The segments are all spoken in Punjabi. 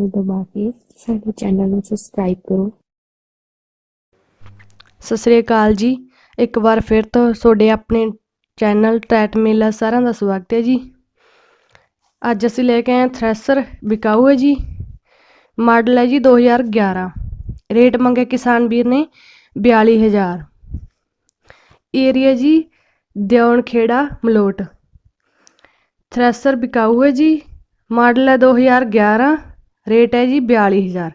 ਨੂੰ ਦਬਾ ਕੇ ਸਾਡੇ ਚੈਨਲ ਨੂੰ ਸਬਸਕ੍ਰਾਈਬ ਕਰੋ। ਸਤਿ ਸ੍ਰੀ ਅਕਾਲ ਜੀ। ਇੱਕ ਵਾਰ ਫਿਰ ਤੋਂ ਤੁਹਾਡੇ ਆਪਣੇ ਚੈਨਲ ਟਰੈਟ ਮੇਲਾ ਸਾਰਿਆਂ ਦਾ ਸਵਾਗਤ ਹੈ ਜੀ। ਅੱਜ ਅਸੀਂ ਲੈ ਕੇ ਆਏ ਹਾਂ ਥ੍ਰੈਸਰ ਵਿਕਾਊ ਹੈ ਜੀ। ਮਾਡਲ ਹੈ ਜੀ 2011 ਰੇਟ ਮੰਗੇ ਕਿਸਾਨ ਵੀਰ ਨੇ 42000 ਏਰੀਆ ਜੀ ਦਿਉਣ ਖੇੜਾ ਮਲੋਟ। ਥ੍ਰੈਸਰ ਵਿਕਾਊ ਹੈ ਜੀ। ਮਾਡਲ ਹੈ 2011 ਰੇਟ ਹੈ ਜੀ ਬਿਆਲੀ ਹਜ਼ਾਰ।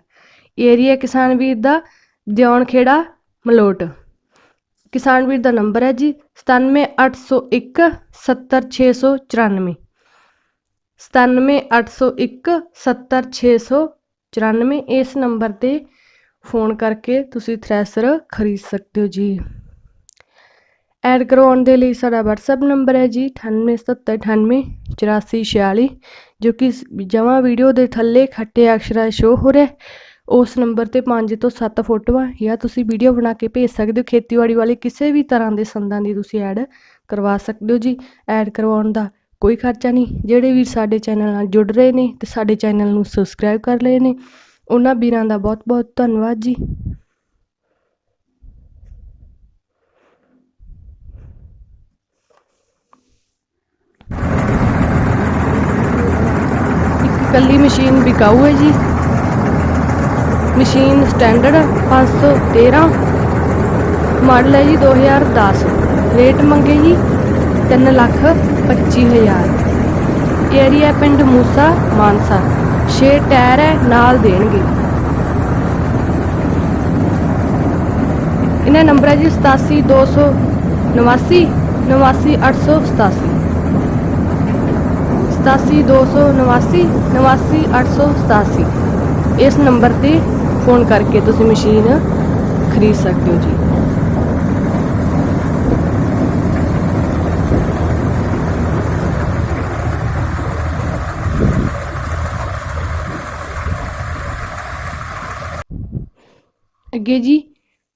ਏਰੀਆ ਕਿਸਾਨ ਵੀਰ ਦਾ ਦਿਓਣ ਖੇੜਾ ਮਲੋਟ। ਕਿਸਾਨ ਵੀਰ ਦਾ ਨੰਬਰ ਹੈ ਜੀ ਸਤਾਨਵੇਂ ਅੱਠ ਸੌ ਇੱਕ ਸੱਤਰ ਛੇ ਸੌ ਚੁਰਾਨਵੇਂ। ਸਤਾਨਵੇਂ ਅੱਠ ਸੌ ਇੱਕ ਸੱਤਰ ਛੇ ਸੌ ਚੁਰਾਨਵੇਂ। ਇਸ ਨੰਬਰ ਤੇ ਫੋਨ ਕਰਕੇ ਤੁਸੀਂ ਥ੍ਰੈਸਰ ਖਰੀਦ ਸਕਦੇ ਹੋ ਜੀ। ਐਡ ਕਰਵਾਉਣ ਦੇ ਲਈ ਸਾਡਾ WhatsApp ਨੰਬਰ ਹੈ ਜੀ 9877988446 ਜੋ ਕਿ ਜਮਾ ਵੀਡੀਓ ਦੇ ਥੱਲੇ ਖੱਟੇ ਅਕਸ਼ਰਾਂ ਸ਼ੋ ਹੋ ਰਿਹਾ ਉਸ ਨੰਬਰ ਤੇ 5 ਤੋਂ 7 ਫੋਟੋਆਂ ਜਾਂ ਤੁਸੀਂ ਵੀਡੀਓ ਬਣਾ ਕੇ ਭੇਜ ਸਕਦੇ ਹੋ। ਖੇਤੀਬਾੜੀ ਵਾਲੇ ਕਿਸੇ ਵੀ ਤਰ੍ਹਾਂ ਦੇ ਸੰਦਾਂ ਦੀ ਤੁਸੀਂ ਐਡ ਕਰਵਾ ਸਕਦੇ ਹੋ ਜੀ। ਐਡ ਕਰਵਾਉਣ ਦਾ ਕੋਈ ਖਰਚਾ ਨਹੀਂ। ਜਿਹੜੇ ਵੀ ਸਾਡੇ ਚੈਨਲ ਨਾਲ ਜੁੜ ਰਹੇ ਨੇ ਤੇ ਸਾਡੇ ਚੈਨਲ ਨੂੰ ਸਬਸਕ੍ਰਾਈਬ ਕਰ ਲਏ ਨੇ, ਉਹਨਾਂ ਵੀਰਾਂ ਦਾ ਬਹੁਤ ਬਹੁਤ ਧੰਨਵਾਦ ਜੀ। ਕੱਲੀ ਮਸ਼ੀਨ ਵਿਕਾਊ ਹੈ ਜੀ। ਮਸ਼ੀਨ ਸਟੈਂਡਰਡ 513 ਮਾਡਲ ਹੈ ਜੀ 2010 ਰੇਟ ਮੰਗੇ ਜੀ 3 ਲੱਖ 25000 ਏਰੀਆ ਪਿੰਡ ਮੂਸਾ, ਮਾਨਸਾ। 6 ਟਾਇਰ ਹੈ, ਨਾਲ ਦੇਣਗੇ। ਇਹਨਾਂ ਨੰਬਰ ਹੈ ਜੀ 87289 89887 87289 89887 ਇਸ ਨੰਬਰ ਤੇ ਫੋਨ ਕਰਕੇ ਤੁਸੀਂ ਮਸ਼ੀਨ ਖਰੀਦ ਸਕਦੇ ਹੋ ਜੀ। ਅੱਗੇ ਜੀ,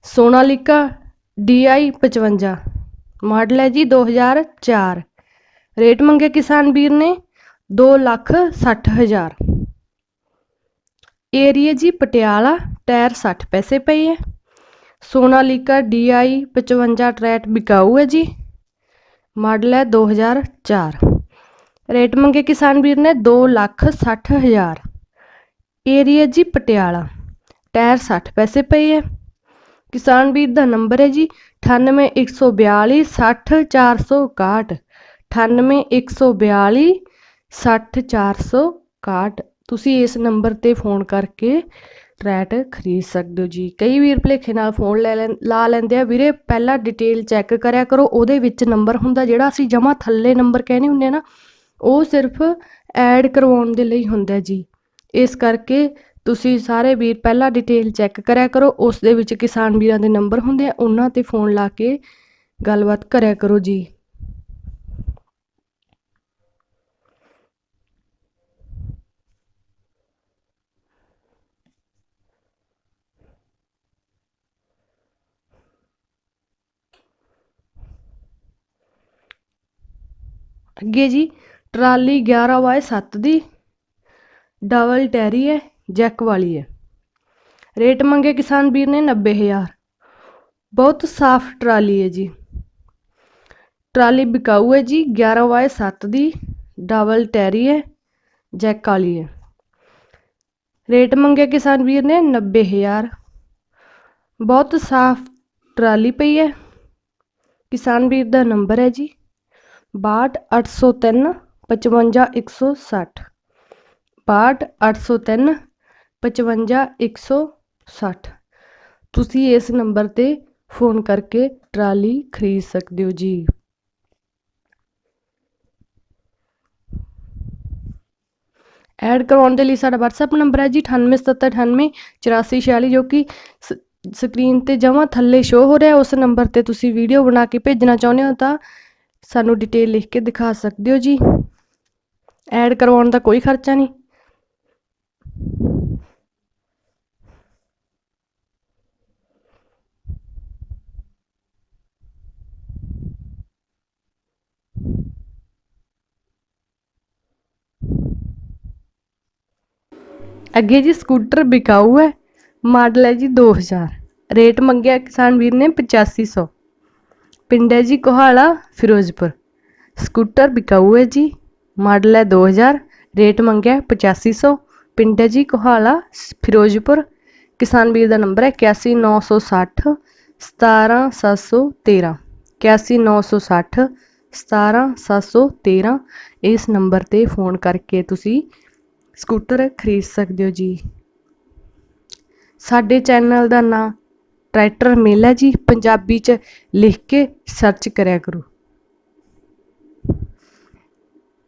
ਸੋਨਾਲੀਕਾ DI 55 ਮਾਡਲ ਹੈ ਜੀ 2004 ਰੇਟ ਮੰਗੇ ਕਿਸਾਨ ਵੀਰ ਨੇ 2 ਲੱਖ 60 ਹਜ਼ਾਰ ਏਰੀਆ ਜੀ ਪਟਿਆਲਾ ਟਾਇਰ 60 ਪੈਸੇ ਪਏ ਹੈ ਸੋਨਾਲੀਕਾ DI 55 ਟਰੈਟ ਵਿਕਾਊ ਹੈ ਜੀ ਮਾਡਲ ਹੈ 2004 ਰੇਟ ਮੰਗੇ ਕਿਸਾਨ ਵੀਰ ਨੇ 2 ਲੱਖ 60 ਹਜ਼ਾਰ ਏਰੀਆ ਜੀ ਪਟਿਆਲਾ ਟਾਇਰ 60 ਪੈਸੇ ਪਏ ਹੈ ਕਿਸਾਨ ਵੀਰ ਦਾ ਨੰਬਰ ਹੈ ਜੀ ਸੱਠ ਚਾਰ ਸੌ ਇਕਾਹਠ। ਤੁਸੀਂ ਇਸ ਨੰਬਰ ਤੇ ਫੋਨ ਕਰਕੇ ਟਰੈਟ ਖਰੀਦ ਸਕਦੇ ਹੋ ਜੀ। ਕਈ ਵੀਰ ਭੁਲੇਖੇ ਨਾਲ ਫੋਨ ਲੈ ਲੈਂ, ਲਾ ਲੈਂਦੇ ਆ। ਵੀਰੇ, ਪਹਿਲਾਂ ਡਿਟੇਲ ਚੈੱਕ ਕਰਿਆ ਕਰੋ। ਉਹਦੇ ਵਿੱਚ ਨੰਬਰ ਹੁੰਦਾ ਜਿਹੜਾ ਅਸੀਂ ਜਮਾ ਥੱਲੇ ਨੰਬਰ ਕਹਿੰਦੇ ਹੁੰਦੇ ਆ ਨਾ, ਉਹ ਸਿਰਫ ਐਡ ਕਰਵਾਉਣ ਦੇ ਲਈ ਹੁੰਦਾ ਜੀ। ਇਸ ਕਰਕੇ ਤੁਸੀਂ ਸਾਰੇ ਵੀਰ ਪਹਿਲਾਂ ਡਿਟੇਲ ਚੈੱਕ ਕਰਿਆ ਕਰੋ। ਉਸ ਦੇ ਵਿੱਚ ਕਿਸਾਨ ਵੀਰਾਂ ਦੇ ਨੰਬਰ ਹੁੰਦੇ ਆ। ਉਹਨਾਂ ਤੇ ਫੋਨ ਲਾ ਕੇ ਗੱਲਬਾਤ ਕਰਿਆ ਕਰੋ ਜੀ। ਅੱਗੇ ਜੀ, ਟਰਾਲੀ 11 ਬਾਏ 7 ਦੀ, ਡਬਲ ਟੈਰੀ ਹੈ, ਜੈਕ ਵਾਲੀ ਹੈ। ਰੇਟ ਮੰਗੇ ਕਿਸਾਨ ਵੀਰ ਨੇ 90000 ਬਹੁਤ ਸਾਫ਼ ਟਰਾਲੀ ਹੈ ਜੀ। ਟਰਾਲੀ ਵਿਕਾਊ ਹੈ ਜੀ 11 ਬਾਏ 7 ਦੀ, ਡਬਲ ਟੈਰੀ ਹੈ, ਜੈਕ ਵਾਲੀ ਹੈ। ਰੇਟ ਮੰਗੇ ਕਿਸਾਨ ਵੀਰ ਨੇ 90000 ਬਹੁਤ ਸਾਫ਼ ਟਰਾਲੀ ਪਈ ਹੈ। ਕਿਸਾਨ ਵੀਰ ਦਾ ਨੰਬਰ ਹੈ ਜੀ। ਬਾਹਠ ਅੱਠ ਸੌ ਤਿੰਨ, ਪਚਵੰਜਾ ਇੱਕ 62803 55160 62803 55160 ਤੁਸੀਂ ਇਸ ਨੰਬਰ ਤੇ ਫੋਨ ਕਰਕੇ ਟਰਾਲੀ ਖਰੀਦ ਸਕਦੇ ਹੋ ਜੀ। ਐਡ ਕਰਵਾਉਣ ਦੇ ਲਈ ਸਾਡਾ WhatsApp ਨੰਬਰ ਹੈ ਜੀ 9877988446 ਜੋ ਕਿ ਸਕਰੀਨ ਤੇ ਜਮਾ ਥੱਲੇ ਸ਼ੋ ਹੋ ਰਿਹਾ, ਉਸ ਨੰਬਰ ਤੇ ਤੁਸੀਂ ਵੀਡੀਓ ਬਣਾ ਕੇ ਭੇਜਣਾ ਚਾਹੁੰਦੇ ਹੋ ਤਾਂ ਸਾਨੂੰ ਡਿਟੇਲ ਲਿਖ ਕੇ ਦਿਖਾ ਸਕਦੇ ਹੋ ਜੀ। ਐਡ ਕਰਵਾਉਣ ਦਾ ਕੋਈ ਖਰਚਾ ਨਹੀਂ। ਅੱਗੇ ਜੀ ਸਕੂਟਰ ਵਿਕਾਊ ਹੈ। ਮਾਡਲ ਹੈ ਜੀ 2000 ਰੇਟ ਮੰਗਿਆ ਕਿਸਾਨ ਵੀਰ ਨੇ 8500 ਪਿੰਡ ਹੈ ਜੀ ਕੋਹਾਲਾ, ਫਿਰੋਜ਼ਪੁਰ। ਸਕੂਟਰ ਬਿਕਾਊ ਹੈ ਜੀ, ਮਾਡਲ ਹੈ 2000 ਰੇਟ ਮੰਗਿਆ 8500 ਪਿੰਡ ਹੈ ਜੀ ਕੋਹਾਲਾ ਸ- ਫਿਰੋਜ਼ਪੁਰ। ਕਿਸਾਨ ਵੀਰ ਦਾ ਨੰਬਰ ਹੈ 81960 17713 81960 17713 ਇਸ ਨੰਬਰ ਤੇ ਫੋਨ ਕਰਕੇ ਤੁਸੀਂ ਸਕੂਟਰ ਖਰੀਦ ਸਕਦੇ ਹੋ ਜੀ। ਸਾਡੇ ਚੈਨਲ ਦਾ ਨਾਮ ਟਰੈਕਟਰ ਮੇਲਾ ਜੀ, ਪੰਜਾਬੀ ਚ ਲਿਖ ਕੇ ਸਰਚ ਕਰਿਆ ਕਰੋ।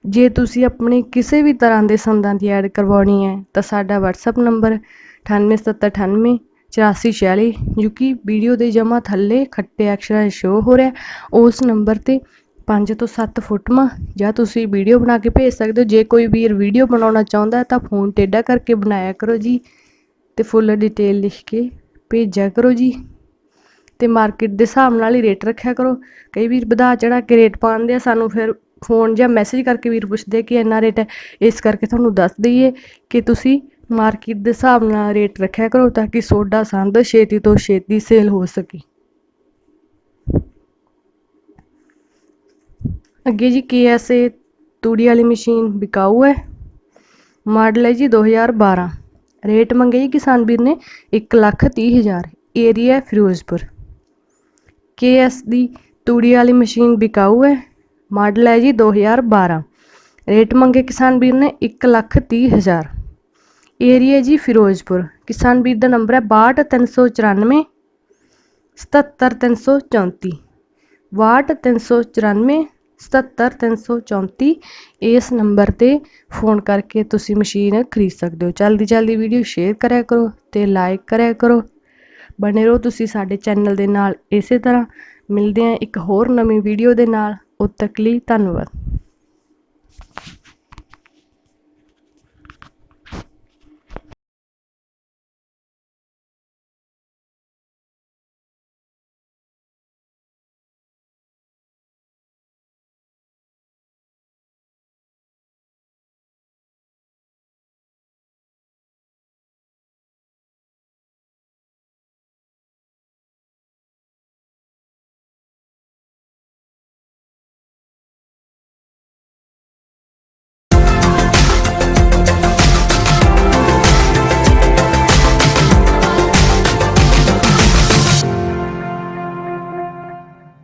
ਜੇ ਤੁਸੀਂ ਆਪਣੇ ਕਿਸੇ ਵੀ ਤਰ੍ਹਾਂ ਦੇ ਸੰਦਾਂ ਦੀ ਐਡ ਕਰਵਾਉਣੀ ਹੈ, ਤਾਂ ਸਾਡਾ WhatsApp ਨੰਬਰ 987898 8446 ਜੋ ਕਿ ਵੀਡੀਓ ਦੇ ਜਮਾ ਥੱਲੇ ਖੱਟੇ ਅਕਸ਼ਰਾਂ 'ਚ ਸ਼ੋ ਹੋ ਰਿਹਾ ਉਸ ਨੰਬਰ ਤੇ 5 ਤੋਂ 7 ਫੋਟੋਆਂ ਜਾਂ ਤੁਸੀਂ ਵੀਡੀਓ ਬਣਾ ਕੇ ਭੇਜ ਸਕਦੇ ਹੋ। ਜੇ ਕੋਈ ਵੀਰ ਵੀਡੀਓ ਬਣਾਉਣਾ ਚਾਹੁੰਦਾ ਤਾਂ ਫੋਨ ਟੇਢਾ ਕਰਕੇ ਬਣਾਇਆ ਕਰੋ ਜੀ ਤੇ ਫੁੱਲ ਡਿਟੇਲ ਲਿਖ ਕੇ ਭੇਜਿਆ ਕਰੋ ਜੀ। ਤੇ ਮਾਰਕੀਟ ਦੇ ਹਿਸਾਬ ਨਾਲ ਹੀ ਰੇਟ ਰੱਖਿਆ ਕਰੋ। ਕਈ ਵੀਰ ਵਧਾ ਚੜਾ ਕੇ ਰੇਟ ਪਾਉਂਦੇ ਆ, ਸਾਨੂੰ ਫਿਰ ਫੋਨ ਜਾਂ ਮੈਸੇਜ ਕਰਕੇ ਵੀਰ ਪੁੱਛਦੇ ਕਿ ਇੰਨਾ ਰੇਟ ਹੈ। ਇਸ ਕਰਕੇ ਤੁਹਾਨੂੰ ਦੱਸ ਦਈਏ ਕਿ ਤੁਸੀਂ ਮਾਰਕੀਟ ਦੇ ਹਿਸਾਬ ਨਾਲ ਰੇਟ ਰੱਖਿਆ ਕਰੋ ਤਾਂ ਕਿ ਸੋਡਾ ਸੰਦ ਛੇਤੀ ਤੋਂ ਛੇਤੀ ਸੇਲ ਹੋ ਸਕੇ। ਅੱਗੇ ਜੀ KSA ਤੂੜੀ ਵਾਲੀ ਮਸ਼ੀਨ ਵਿਕਾਊ ਹੈ। ਮਾਡਲ ਹੈ ਜੀ 2012 ਰੇਟ ਮੰਗੇ ਜੀ ਕਿਸਾਨ ਵੀਰ ਨੇ ਇੱਕ ਲੱਖ ਤੀਹ ਹਜ਼ਾਰ। ਏਰੀਆ ਫਿਰੋਜ਼ਪੁਰ। KS ਦੀ ਤੂੜੀ ਵਾਲੀ ਮਸ਼ੀਨ ਬਿਕਾਊ ਹੈ। ਮਾਡਲ ਹੈ ਜੀ 2012 ਰੇਟ ਮੰਗੇ ਕਿਸਾਨ ਵੀਰ ਨੇ ਇੱਕ ਲੱਖ ਤੀਹ ਹਜ਼ਾਰ। ਏਰੀਆ ਜੀ ਫਿਰੋਜ਼ਪੁਰ। ਕਿਸਾਨ ਵੀਰ ਦਾ ਨੰਬਰ ਹੈ 62394 77334 62394 77334 ਇਸ ਨੰਬਰ ਤੇ ਫੋਨ ਕਰਕੇ ਤੁਸੀਂ ਮਸ਼ੀਨ ਖਰੀਦ ਸਕਦੇ ਹੋ। ਜਲਦੀ ਜਲਦੀ ਵੀਡੀਓ ਸ਼ੇਅਰ ਕਰਿਆ ਕਰੋ ਤੇ ਲਾਈਕ ਕਰਿਆ ਕਰੋ। ਬਣੇ ਰਹੋ ਤੁਸੀਂ ਸਾਡੇ ਚੈਨਲ ਦੇ ਨਾਲ। ਇਸੇ ਤਰ੍ਹਾਂ ਮਿਲਦੇ ਹਾਂ ਇੱਕ ਹੋਰ ਨਵੀਂ ਵੀਡੀਓ ਦੇ ਨਾਲ। ਉਦ ਤੱਕ ਲਈ ਧੰਨਵਾਦ।